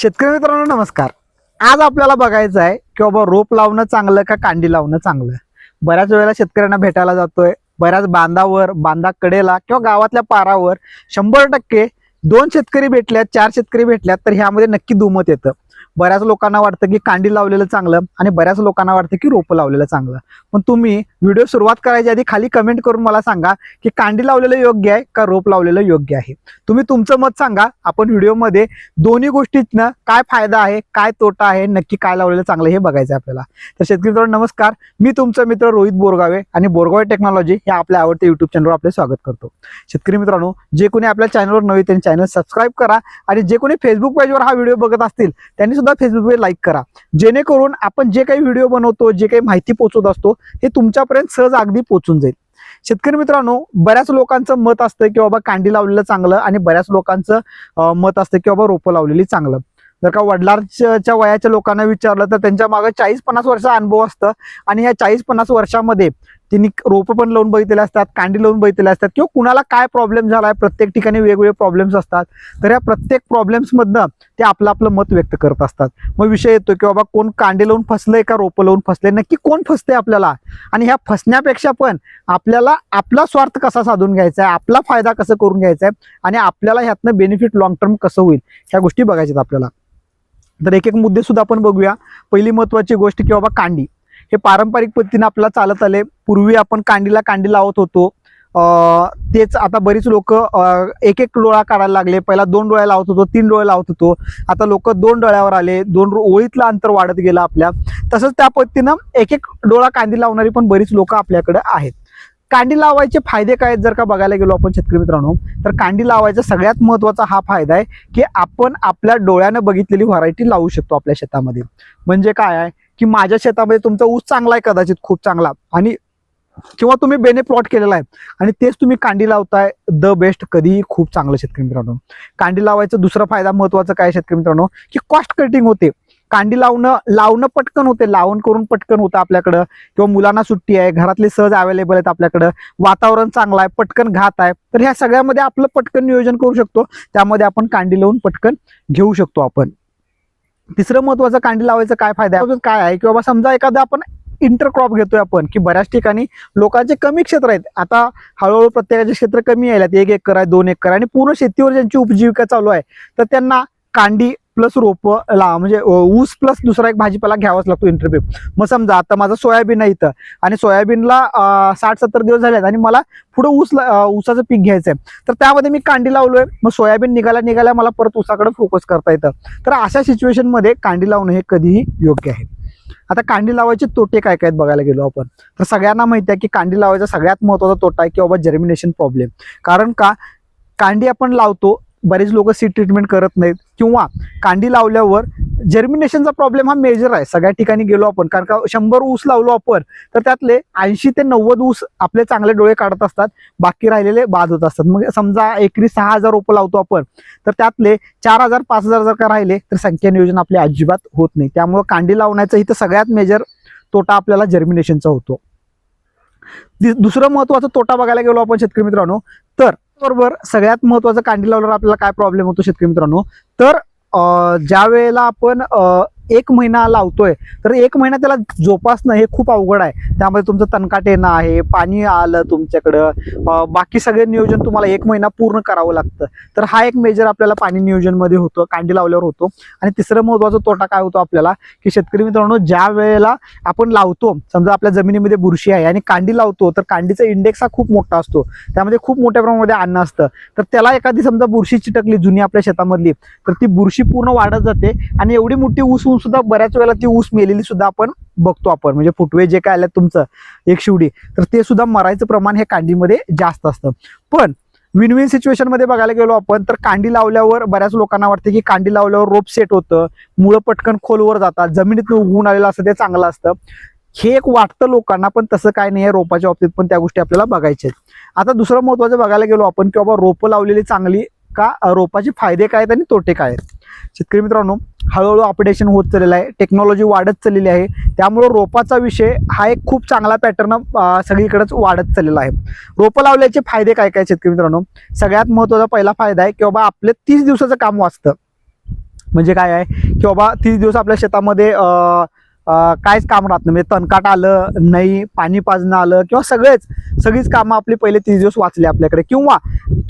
शेतकरी मित्रांनो नमस्कार. आज आपल्याला बघायचं आहे की बाबा रोप लावणं चांगलं का कांडी लावणं चांगलं? बऱ्याच वेळेला शेतकऱ्यांना भेटायला जातोय. बऱ्याच बांधावर बांधा कडेला किंवा गावातल्या पारावर शंभर टक्के दोन शेतकरी भेटल्यात चार शेतकरी भेटल्यात तर ह्यामध्ये नक्की दुमत येतं. बऱ्याच लोकांना वाटतं की कांडी लावलेलं चांगलं आणि बऱ्याच लोकांना वाटतं की रोपं लावलेलं चांगलं. पण तुम्ही व्हिडिओ सुरुवात करायच्या आधी खाली कमेंट करून मला सांगा की कांडी लावलेलं योग्य आहे का रोप लावलेलं योग्य आहे? तुम्ही तुमचं मत सांगा. आपण व्हिडिओमध्ये दोन्ही गोष्टीतनं काय फायदा आहे काय तोटा आहे नक्की काय लावलेलं चांगलं हे बघायचं आपल्याला. तर शेतकरी मित्रांनो नमस्कार. मी तुमचा मित्र रोहित बोरगावे आणि बोरगावे टेक्नॉलॉजी हे आपल्या आवडत्या युट्यूब चॅनलवर आपले स्वागत करतो. शेतकरी मित्रांनो जे कोणी आपल्या चॅनलवर नवे त्यांनी चॅनल सबस्क्राईब करा आणि जे कोणी फेसबुक पेजवर हा व्हिडिओ बघत असतील त्यांनी सुद्धा सुद्धा फेसबुकवर लाईक करा. जेणेकरून आपण जे काही व्हिडिओ बनवतो जे काही माहिती पोहोचवत असतो हे तुमच्यापर्यंत सहज अगदी पोहोचून जाईल. शेतकरी मित्रांनो बऱ्याच लोकांचं मत असतं की बाबा कांडी लावलेलं चांगलं आणि बऱ्याच लोकांचं मत असतं की बाबा रोपं लावलेली चांगलं. जर का वडिलांच्या वयाच्या लोकांना विचारलं तर त्यांच्या मागे चाळीस पन्नास वर्षाचा अनुभव असतं. आणि या चाळीस पन्नास वर्षामध्ये त्यांनी रोपं पण लावून बघितलेले असतात कांडी लावून बघितलेले असतात किंवा कुणाला काय प्रॉब्लेम झाला आहे प्रत्येक ठिकाणी वेगवेगळे प्रॉब्लेम्स असतात. तर या प्रत्येक प्रॉब्लेम्समधनं ते आपलं आपलं मत व्यक्त करत असतात. मग विषय येतो की बाबा कोण कांडी लावून फसलंय का रोपं लावून फसलंय? नक्की कोण फसतंय आपल्याला? आणि ह्या फसण्यापेक्षा पण आपल्याला आपला स्वार्थ कसा साधून घ्यायचा आहे आपला फायदा कसं करून घ्यायचा आहे आणि आपल्याला ह्यातनं बेनिफिट लॉंग टर्म कसं होईल ह्या गोष्टी बघायच्यात आपल्याला. तर एक एक मुद्दे सुद्धा आपण बघूया. पहिली महत्वाची गोष्ट की बाबा कांडी. हे पारंपरिक पद्धतीने आपल्याला चालत आले. पूर्वी आपण कांडीला कांडी लावत होतो. तेच आता बरीच लोक एक एक डोळा काढायला लागले. पहिला दोन डोळ्या लावत होतो तीन डोळे लावत होतो. आता लोक दोन डोळ्यावर आले दोन ओळीतलं अंतर वाढत गेलं आपल्या. तसंच त्या पद्धतीनं एक एक डोळा कांदी लावणारी पण बरीच लोक आपल्याकडे आहेत. कांडी लावायचे फायदे काय आहेत जर का बघायला गेलो आपण शेतकरी मित्रांनो? तर कांडी लावायचा सगळ्यात महत्त्वाचा हा फायदा आहे की आपण आपल्या डोळ्यानं बघितलेली व्हरायटी लावू शकतो आपल्या शेतामध्ये. म्हणजे काय आहे? की माझ्या शेतामध्ये तुमचा ऊस चांगला आहे कदाचित खूप चांगला. आणि किंवा तुम्ही बेने प्लॉट केलेला आहे. आणि तेच तुम्ही कांडी लावताय द बेस्ट कधीही खूप चांगलं शेतकरी मित्रांनो. कांडी लावायचं दुसरा फायदा महत्त्वाचा काय शेतकरी मित्रांनो? की कॉस्ट कटिंग होते. कांडी लावणं लावणं पटकन होते. लावण करून पटकन होतं आपल्याकडं. किंवा मुलांना सुट्टी आहे घरातले सहज अवेलेबल आहेत आपल्याकडं. वातावरण चांगलं आहे पटकन घात आहे. तर ह्या सगळ्यामध्ये आपलं पटकन नियोजन करू शकतो. त्यामध्ये आपण कांडी लावून पटकन घेऊ शकतो आपण. तिसरं महत्वाचं कांडी लावायचं काय फायदा आहे? अजून काय आहे? की बाबा समजा एखादा आपण इंटरक्रॉप घेतोय आपण की बऱ्याच ठिकाणी लोकांचे कमी क्षेत्र आहेत. आता हळूहळू प्रत्येकाचे क्षेत्र कमी यायला एक एकर आहे दोन एकर आणि पूर्ण शेतीवर ज्यांची उपजीविका चालू आहे तर त्यांना कांडी प्लस रोप ला म्हणजे ऊस प्लस दुसरा एक भाजीपाला घ्यावाच लागतो इंटरव्ह्यू मग समजा आता माझं सोयाबीन आहे इथं आणि सोयाबीनला साठ सत्तर दिवस झाले आहेत आणि मला पुढे ऊस ला- ऊसाचं पीक घ्यायचं आहे तर त्यामध्ये मी कांडी लावलोय. मग सोयाबीन निघाल्या निघाल्या मला परत ऊसाकडे फोकस करता येतं. तर अशा सिच्युएशनमध्ये कांडी लावणं हे कधीही योग्य आहे. आता कांडी लावायचे तोटे काय काय आहेत बघायला गेलो आपण. तर सगळ्यांना माहिती आहे की कांडी लावायचा सगळ्यात महत्त्वाचा तोटा आहे की बाबा जर्मिनेशन प्रॉब्लेम कारण का? कांडी आपण लावतो बरेच लोक सीड ट्रीटमेंट करत नाहीत. किंवा कांडी लावल्यावर जर्मिनेशनचा प्रॉब्लेम हा मेजर आहे. सगळ्या ठिकाणी गेलो आपण. कारण का शंभर ऊस लावलो आपण तर त्यातले ऐंशी ते नव्वद ऊस आपले चांगले डोळे काढत असतात. बाकी राहिलेले बाद होत असतात. मग समजा एकरी सहा हजार रोपं लावतो आपण तर त्यातले चार हजार पाच हजार जर का राहिले तर संख्या नियोजन आपले अजिबात होत नाही. त्यामुळे कांडी लावण्याचं इथं सगळ्यात मेजर तोटा आपल्याला जर्मिनेशनचा होतो. दुसरं महत्त्वाचा तोटा बघायला गेलो आपण शेतकरी मित्रांनो तर बरोबर. सगळ्यात महत्वाचं कांडी लावल्यावर आपल्याला काय प्रॉब्लेम होतो शेतकरी मित्रांनो? तर ज्या वेळेला आपण एक महिना लावतोय तर एक महिना त्याला जोपासणं हे खूप अवघड आहे. त्यामध्ये तुमचं तनकाट येणं आहे पाणी आलं तुमच्याकडं बाकी सगळे नियोजन तुम्हाला एक महिना पूर्ण करावं लागतं. तर हा एक मेजर आपल्याला पाणी नियोजनमध्ये होतो कांडी लावल्यावर होतो. आणि तिसरं महत्त्वाचा तोटा काय होतो आपल्याला की शेतकरी मित्रांनो ज्या वेळेला आपण लावतो समजा आपल्या जमिनीमध्ये बुरशी आहे आणि कांडी लावतो तर कांडीचा इंडेक्स हा खूप मोठा असतो. त्यामध्ये खूप मोठ्या प्रमाणामध्ये अन्न असतं. तर त्याला एखादी समजा बुरशी चिटकली जुनी आपल्या शेतामधली तर ती बुरशी पूर्ण वाढत जाते आणि एवढी मोठी ऊस होऊन सुद्धा बऱ्याच वेळेला ती ऊस मेलेली सुद्धा आपण बघतो आपण. म्हणजे फुटवे जे काय आल्यात तुमचं एक शिवडी तर ते सुद्धा मरायचं प्रमाण हे कांडीमध्ये जास्त असतं. पण विन विन सिच्युएशनमध्ये बघायला गेलो आपण तर कांडी लावल्यावर बऱ्याच लोकांना वाटतं की कांडी लावल्यावर रोप सेट होतं मुळं पटकन खोलवर जातात जमिनीत उगवून आलेलं असतं ते चांगलं असतं. हे एक वाटतं लोकांना पण तसं काय नाही आहे रोपाच्या बाबतीत पण त्या गोष्टी आपल्याला बघायच्या आहेत. आता दुसरं महत्वाचं बघायला गेलो आपण की बाबा रोपं लावलेली चांगली का रोपाचे फायदे काय आहेत आणि तोटे काय आहेत? शेतकरी मित्रांनो हळूहळू अपडेशन होत चाललेलं आहे. टेक्नॉलॉजी वाढत चाललेली आहे. त्यामुळं रोपाचा विषय हा एक खूप चांगला पॅटर्न सगळीकडेच वाढत चाललेला आहे. रोपं लावल्याचे फायदे काय काय शेतकरी मित्रांनो? सगळ्यात महत्त्वाचा पहिला फायदा आहे की बाबा आपले तीस दिवसाचं काम वाचतं. म्हणजे काय आहे? की बाबा तीस दिवस आपल्या शेतामध्ये कायच काहीच काम राहत नाही. म्हणजे तणकाट आलं नाही पाणी पाजणं आलं किंवा सगळेच सगळीच कामं आपली पहिले तीस दिवस वाचले आपल्याकडे. किंवा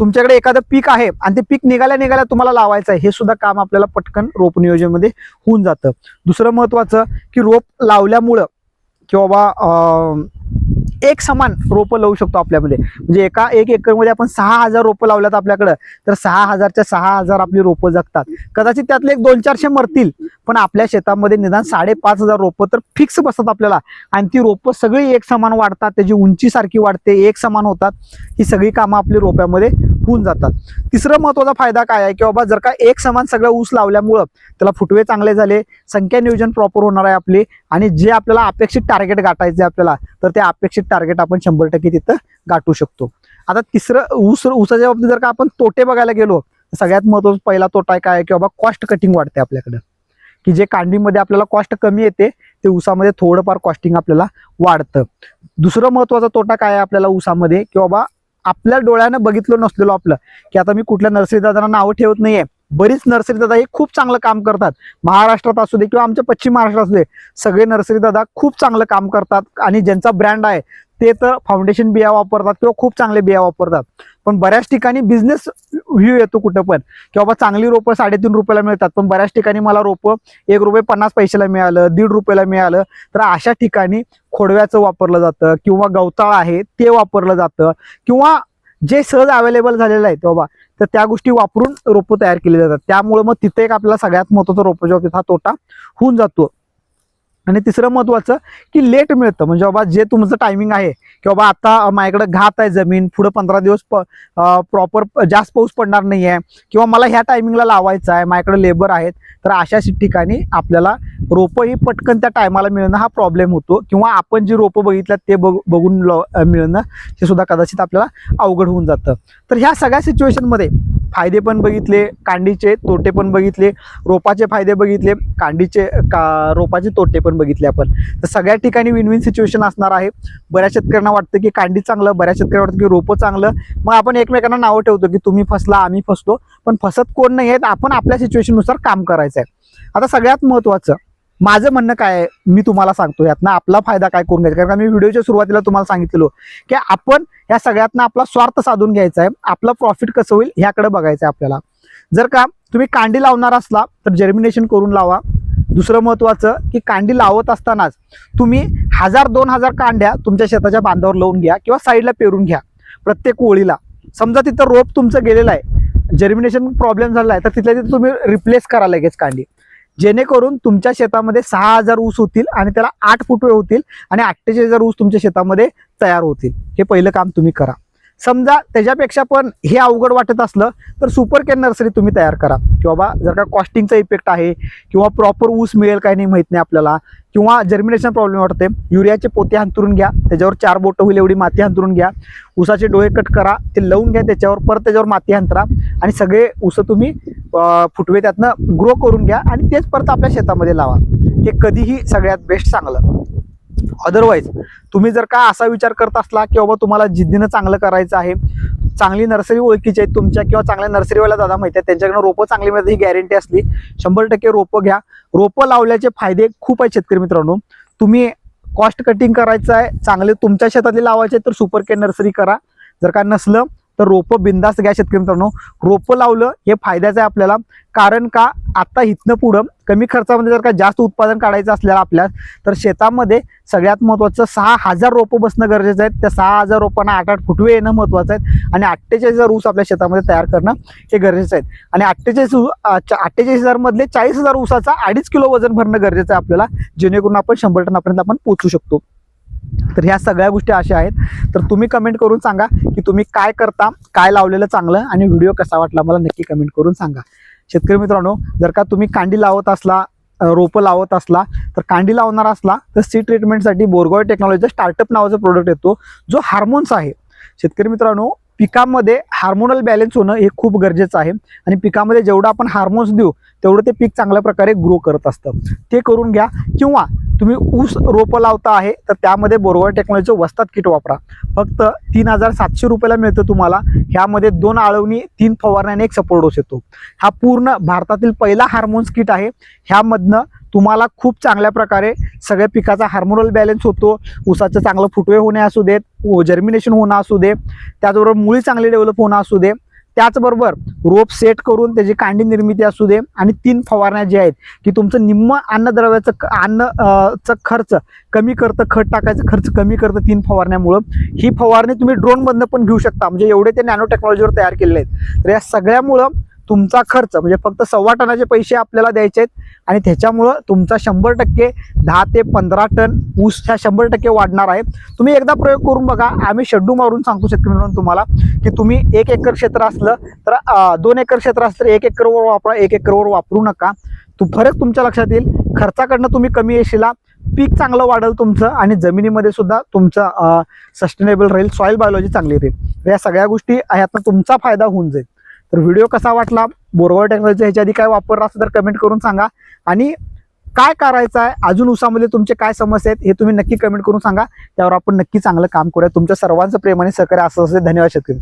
तुमच्याकडे एखादं पीक आहे आणि ते पीक निघाल्या निघाल्या तुम्हाला लावायचं आहे हे सुद्धा काम आपल्याला पटकन रोप नियोजनमध्ये होऊन जातं. दुसरं महत्त्वाचं की रोप लावल्यामुळं की बाबा एक समान रोपं लावू शकतो आपल्यामध्ये. म्हणजे एका एक एकरमध्ये आपण सहा हजार रोपं लावल्यात आपल्याकडं. तर सहा हजारच्या सहा हजार आपली रोपं जगतात. कदाचित त्यातले एक दोन चारशे मरतील. पण आपल्या शेतामध्ये निदान साडेपाच हजार रोपं तर फिक्स बसतात आपल्याला. आणि ती रोपं सगळी एक समान वाढतात. त्याची उंची सारखी वाढते. एक समान होतात. ही सगळी कामं आपली रोप्यामध्ये होऊन जातात. तिसरं महत्त्वाचा फायदा काय आहे की बाबा जर का एक समान सगळं ऊस लावल्यामुळं त्याला फुटवे चांगले झाले संख्या नियोजन प्रॉपर होणार आहे आपली आणि जे आपल्याला अपेक्षित टार्गेट गाठायचे आपल्याला तर ते अपेक्षित टार्गेट आपण शंभर टक्के तिथं गाठू शकतो. आता तिसरं ऊस ऊसाच्या बाबतीत जर का आपण तोटे बघायला गेलो तर सगळ्यात महत्त्वाचा पहिला तोटा काय आहे की बाबा कॉस्ट कटिंग वाढते आपल्याकडे. की जे कांडीमध्ये आपल्याला कॉस्ट कमी येते ते ऊसामध्ये थोडंफार कॉस्टिंग आपल्याला वाढतं. दुसरं महत्त्वाचा तोटा काय आहे आपल्याला ऊसामध्ये की बाबा आपल्या डोळ्यानं बघितलं नसलेलो आपलं. की आता मी कुठल्या नर्सरी दादांना नावं ठेवत नाहीये. बरीच नर्सरी दादा हे खूप चांगलं काम करतात. महाराष्ट्रात असू दे किंवा आमच्या पश्चिम महाराष्ट्रात असू दे सगळे नर्सरी दादा खूप चांगलं काम करतात आणि ज्यांचा ब्रँड आहे ते तर फाउंडेशन बिया वापरतात किंवा खूप चांगले बिया वापरतात. पण बऱ्याच ठिकाणी बिझनेस व्ह्यू येतो कुठं पण. की बाबा चांगली रोपं साडेतीन रुपयाला मिळतात पण बऱ्याच ठिकाणी मला रोपं एक रुपये पन्नास पैशाला मिळालं दीड रुपयाला मिळालं तर अशा ठिकाणी खोडव्याचं वापरलं जातं किंवा गवताळ आहे ते वापरलं जातं किंवा जे सहज अवेलेबल झालेलं आहे बाबा तर त्या गोष्टी वापरून रोपं तयार केली जातात. त्यामुळे मग तिथे एक आपल्याला सगळ्यात महत्त्वाचा रोप जो हा तोटा होऊन जातो. आणि तिसरं महत्वाचं की लेट मिळतं. म्हणजे बाबा जे तुमचं टायमिंग आहे की बाबा आता माझ्याकडे घात आहे जमीन पुढं पंधरा दिवस प्रॉपर जास्त पाऊस पडणार नाही आहे किंवा मला ह्या टायमिंगला लावायचं आहे माझ्याकडे लेबर आहेत तर अशा ठिकाणी आपल्याला रोपं ही पटकन त्या टायमाला मिळणं हा प्रॉब्लेम होतो. किंवा आपण जी रोपं बघितल्यात ते बघ बघून ल- मिळणं हे सुद्धा कदाचित आपल्याला अवघड होऊन जातं. तर ह्या सगळ्या सिच्युएशनमध्ये फायदे पण बघितले कांडीचे तोटे पण बघितले रोपाचे फायदे बघितले कांडीचे का रोपाचे तोटे पण बघितले आपण. तर सगळ्या ठिकाणी विन विन सिच्युएशन असणार आहे. बऱ्याच शेतकऱ्यांना वाटतं की कांडी चांगलं बऱ्याच शेतकऱ्यांना वाटतं की रोपं चांगलं. मग आपण एकमेकांना नावं ठेवतो की तुम्ही फसला आम्ही फसतो. पण फसत कोण नाही आहेत आपण आपल्या सिच्युएशननुसार काम करायचं आहे आता सगळ्यात महत्त्वाचं माझं म्हणणं काय आहे मी तुम्हाला सांगतो यातनं आपला फायदा काय करून घ्यायचा? कारण का मी व्हिडिओच्या सुरुवातीला तुम्हाला सांगितलेलो की आपण या सगळ्यातनं आपला स्वार्थ साधून घ्यायचा आहे आपलं प्रॉफिट कसं होईल ह्याकडे बघायचं आहे आपल्याला. जर का तुम्ही कांडी लावणार असला तर जर्मिनेशन करून लावा. दुसरं महत्वाचं की कांडी लावत असतानाच तुम्ही हजार दोन हजार कांड्या तुमच्या शेताच्या बांधावर लावून घ्या किंवा साईडला पेरून घ्या प्रत्येक ओळीला. समजा तिथं रोप तुमचं गेलेलं आहे जर्मिनेशन प्रॉब्लेम झाला आहे तर तिथल्या तिथे तुम्ही रिप्लेस करा लगेच कांडी. जेणेकरून तुमच्या शेतामध्ये सहा हजार ऊस होतील आणि त्याला आठ फुटवे होतील आणि अठ्ठेचाळीस हजार ऊस तुमच्या शेतामध्ये तयार होतील. हे पहिलं काम तुम्ही करा. समजा त्याच्यापेक्षा पण हे अवघड वाटत असलं तर सुपर कॅन नर्सरी तुम्ही तयार करा. की बाबा जर का कॉस्टिंगचा इफेक्ट आहे किंवा प्रॉपर ऊस मिळेल काय नाही माहीत नाही आपल्याला किंवा जर्मिनेशन प्रॉब्लेम वाटते युरियाचे पोते हंतरून घ्या त्याच्यावर चार बोटं होईल एवढी माती हंतरून घ्या ऊसाचे डोळे कट करा ते लावून घ्या त्याच्यावर परत त्याच्यावर माती हंतरा आणि सगळे ऊस तुम्ही फुटवे त्यातनं ग्रो करून घ्या आणि तेच परत आपल्या शेतामध्ये लावा. हे कधीही सगळ्यात बेस्ट चांगलं. अदरवाईज तुम्ही जर का असा विचार करत असला की बाबा तुम्हाला जिद्दीनं चांगलं करायचं आहे चांगली नर्सरी ओळखीची आहेत तुमच्या किंवा चांगल्या नर्सरीवाला दादा माहिती आहे त्यांच्याकडनं रोपं चांगली मिळतात ही गॅरंटी असली शंभर टक्के रोपं घ्या. रोपं लावल्याचे फायदे खूप आहेत शेतकरी मित्रांनो. तुम्ही कॉस्ट कटिंग करायचं आहे चांगले तुमच्या शेतातले लावायचे तर सुपर केअर नर्सरी करा. जर का नसलं तर रोपं बिंदास्त घ्या शेतकरी मित्रांनो. रोपं लावलं हे फायद्याचं आहे आपल्याला. कारण का आता इथनं पुढं कमी खर्चामध्ये जर का जास्त उत्पादन काढायचं असल्याला आपल्या तर शेतामध्ये सगळ्यात महत्त्वाचं सहा हजार रोपं बसणं गरजेचं आहे. त्या सहा हजार रोपांना आठ आठ फुटवे येणं महत्त्वाचं आहे. आणि अठ्ठेचाळीस हजार ऊस आपल्या शेतामध्ये तयार करणं हे गरजेचं आहे. आणि अठ्ठेचाळीस अठ्ठेचाळीस हजारमधले चाळीस हजार ऊसाचा अडीच किलो वजन भरणं गरजेचं आहे आपल्याला. जेणेकरून आपण शंभर टनापर्यंत आपण पोचू शकतो. तर ह्या सगळ्या गोष्टी अशा आहेत. तर तुम्ही कमेंट करून सांगा की तुम्ही काय करता काय लावलेलं चांगलं आणि व्हिडिओ कसा वाटला मला नक्की कमेंट करून सांगा. शेतकरी मित्रांनो जर का तुम्ही कांडी लावत असला रोपं लावत असला तर कांडी लावणार असला तर सी ट्रीटमेंटसाठी बोरगॉय टेक्नॉलॉजीचा स्टार्टअप नावाचा प्रोडक्ट येतो जो हार्मोन्स आहे. शेतकरी मित्रांनो पिकामध्ये हार्मोनल बॅलन्स होणं हे खूप गरजेचं आहे आणि पिकामध्ये जेवढं आपण हार्मोन्स देऊ तेवढं ते पीक चांगल्या प्रकारे ग्रो करत असतं. ते करून घ्या किंवा तुम्ही ऊस रोपं लावता आहे तर त्यामध्ये बोरवर टेक्नॉलॉजीचं वस्तात किट वापरा. फक्त तीन हजार सातशे रुपयाला मिळतं तुम्हाला. ह्यामध्ये दोन आळवणी तीन फवारण्याने एक सपोर्ट डोस येतो. हा पूर्ण भारतातील पहिला हार्मोन्स किट आहे. ह्यामधनं तुम्हाला खूप चांगल्या प्रकारे सगळ्या पिकाचा हार्मोनल बॅलन्स होतो. ऊसाचं चांगलं फुटवे होणे असू देत जर्मिनेशन होणं असू दे त्याचबरोबर मुळी चांगली डेव्हलप होणं असू दे त्याचबरोबर रोप सेट करून त्याची कांडी निर्मिती असू दे आणि तीन फवारण्या ज्या आहेत की तुमचं निम्म अन्नद्रव्याचं क- अन्न अं, चं खर्च कमी करतं खत टाकायचं खर्च कमी करतं तीन फवारण्यामुळं. ही फवारणी तुम्ही ड्रोनमधनं पण घेऊ शकता. म्हणजे एवढे ते नॅनो टेक्नॉलॉजीवर तयार केलेले आहेत. तर या सगळ्यामुळं तुमचा खर्च म्हणजे फक्त सव्वा टनाचे पैसे आपल्याला द्यायचे आहेत आणि त्याच्यामुळं तुमचा शंभर टक्के दहा ते पंधरा टन ऊस ह्या शंभर टक्के वाढणार आहे. तुम्ही एकदा प्रयोग करून बघा आम्ही शेड्डू मारून सांगतो शेतकरी मित्रांनो तुम्हाला की तुम्ही एक एकर क्षेत्र असलं तर दोन एकर क्षेत्र असलं तर एक एकरवर वापरा एक एकरवर वापरू नका. तू फरक तुमच्या लक्षात येईल. खर्चाकडनं तुम्ही कमी येशीला पीक चांगलं वाढेल तुमचं आणि जमिनीमध्ये सुद्धा तुमचं सस्टेनेबल राहील सॉईल बायोलॉजी चांगली राहील. या सगळ्या गोष्टी ह्यातनं तुमचा फायदा होऊन जाईल. तर व्हिडिओ कसा वाटला? बोरवर टेक्नॉलॉजी ह्याच्या आधी काय वापरला असेल तर कमेंट करून सांगा. आणि काय करायचं आहे? अजून उसामध्ये तुमचे काय समस्या आहेत हे तुम्ही नक्की कमेंट करून सांगा. त्यावर आपण नक्की चांगलं काम करूया. तुमच्या सर्वांचं प्रेम आणि सहकार्य असं असेल धन्यवाद शेतकरी